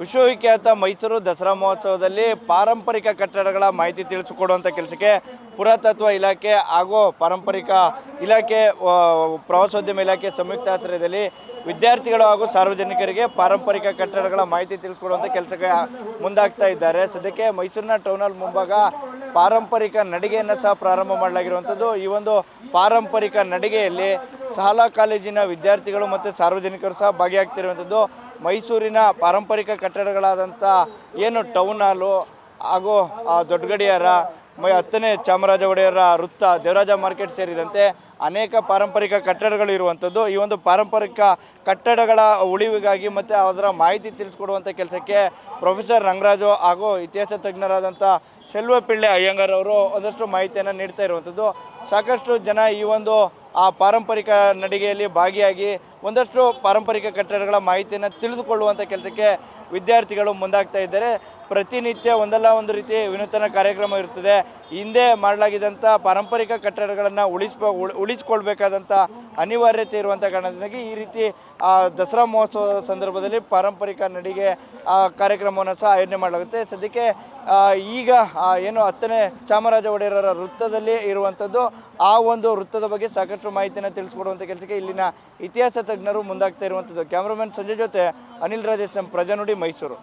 ವಿಶ್ವವಿಖ್ಯಾತ ಮೈಸೂರು ದಸರಾ ಮಹೋತ್ಸವದಲ್ಲಿ ಪಾರಂಪರಿಕ ಕಟ್ಟಡಗಳ ಮಾಹಿತಿ ತಿಳಿಸಿಕೊಡುವಂಥ ಕೆಲಸಕ್ಕೆ ಪುರಾತತ್ವ ಇಲಾಖೆ ಹಾಗೂ ಪಾರಂಪರಿಕ ಇಲಾಖೆ ಪ್ರವಾಸೋದ್ಯಮ ಇಲಾಖೆ ಸಂಯುಕ್ತ ಆಶ್ರಯದಲ್ಲಿ ವಿದ್ಯಾರ್ಥಿಗಳು ಹಾಗೂ ಸಾರ್ವಜನಿಕರಿಗೆ ಪಾರಂಪರಿಕ ಕಟ್ಟಡಗಳ ಮಾಹಿತಿ ತಿಳಿಸ್ಕೊಡುವಂಥ ಕೆಲಸಕ್ಕೆ ಮುಂದಾಗ್ತಾ ಇದ್ದಾರೆ. ಸದ್ಯಕ್ಕೆ ಮೈಸೂರಿನ ಟೌನ್ ಹಾಲ್ ಮುಂಭಾಗ ಪಾರಂಪರಿಕ ನಡಿಗೆಯನ್ನು ಸಹ ಪ್ರಾರಂಭ ಮಾಡಲಾಗಿರುವಂಥದ್ದು ಈ ಒಂದು ಪಾರಂಪರಿಕ ನಡಿಗೆಯಲ್ಲಿ ಶಾಲಾ ಕಾಲೇಜಿನ ವಿದ್ಯಾರ್ಥಿಗಳು ಮತ್ತು ಸಾರ್ವಜನಿಕರು ಸಹ ಭಾಗಿಯಾಗ್ತಿರುವಂಥದ್ದು ಮೈಸೂರಿನ ಪಾರಂಪರಿಕ ಕಟ್ಟಡಗಳಾದಂಥ ಏನು ಟೌನ್ ಹಾಲು ಹಾಗೂ ಆ, ದೊಡ್ಡ ಗಡಿಯಾರ ಮೈ ಹತ್ತನೇ ಚಾಮರಾಜ ಒಡೆಯರ ವೃತ್ತ ದೇವರಾಜ ಮಾರ್ಕೆಟ್ ಸೇರಿದಂತೆ ಅನೇಕ ಪಾರಂಪರಿಕ ಕಟ್ಟಡಗಳು ಇರುವಂಥದ್ದು. ಈ ಒಂದು ಪಾರಂಪರಿಕ ಕಟ್ಟಡಗಳ ಉಳಿವಿಗಾಗಿ ಮತ್ತು ಅದರ ಮಾಹಿತಿ ತಿಳಿಸ್ಕೊಡುವಂಥ ಕೆಲಸಕ್ಕೆ ಪ್ರೊಫೆಸರ್ ರಂಗರಾಜು ಹಾಗೂ ಇತಿಹಾಸ ತಜ್ಞರಾದಂಥ ಸೆಲ್ವಪಿಳ್ಳೆ ಅಯ್ಯಂಗಾರ್ ಅವರು ಒಂದಷ್ಟು ಮಾಹಿತಿಯನ್ನು ನೀಡ್ತಾ ಇರುವಂಥದ್ದು. ಸಾಕಷ್ಟು ಜನ ಈ ಒಂದು ಆ ಪಾರಂಪರಿಕ ನಡಿಗೆಯಲ್ಲಿ ಭಾಗಿಯಾಗಿ ಒಂದಷ್ಟು ಪಾರಂಪರಿಕ ಕಟ್ಟಡಗಳ ಮಾಹಿತಿಯನ್ನು ತಿಳಿದುಕೊಳ್ಳುವಂಥ ಕೆಲಸಕ್ಕೆ ವಿದ್ಯಾರ್ಥಿಗಳು ಮುಂದಾಗ್ತಾ ಇದ್ದಾರೆ. ಪ್ರತಿನಿತ್ಯ ಒಂದಲ್ಲ ಒಂದು ರೀತಿ ವಿನೂತನ ಕಾರ್ಯಕ್ರಮ ಇರ್ತದೆ ಹಿಂದೆ ಮಾಡಲಾಗಿದ್ದಂಥ ಪಾರಂಪರಿಕ ಕಟ್ಟಡಗಳನ್ನು ಉಳಿಸ್ ಉಳ್- ಉಳಿಸ್ಕೊಳ್ಬೇಕಾದಂಥ ಅನಿವಾರ್ಯತೆ ಇರುವಂಥ ಕಾರಣದಿಂದಾಗಿ ಈ ರೀತಿ, ಆ, ದಸರಾ ಮಹೋತ್ಸವದ ಸಂದರ್ಭದಲ್ಲಿ ಪಾರಂಪರಿಕ ನಡಿಗೆ ಕಾರ್ಯಕ್ರಮವನ್ನು ಸಹ ಆಯೋಜನೆ ಮಾಡಲಾಗುತ್ತೆ. ಸದ್ಯಕ್ಕೆ ಈಗ ಏನು ಹತ್ತನೇ ಚಾಮರಾಜ ಒಡೆಯರ ವೃತ್ತದಲ್ಲಿ ಇರುವಂಥದ್ದು ಆ ಒಂದು ವೃತ್ತದ ಬಗ್ಗೆ ಸಾಕಷ್ಟು ಮಾಹಿತಿಯನ್ನು ತಿಳಿಸ್ಕೊಡುವಂಥ ಕೆಲಸಕ್ಕೆ ಇಲ್ಲಿನ ಇತಿಹಾಸ ತಜ್ಞರು ಮುಂದಾಗ್ತಾ ಇರುವಂಥದ್ದು ಕ್ಯಾಮ್ರಾಮನ್ ಸಂಜಯ್ ಜೊತೆ ಅನಿಲ್ ರಾಜೇಶ್ ಪ್ರಜಾನುಡಿ ಮೈಸೂರು.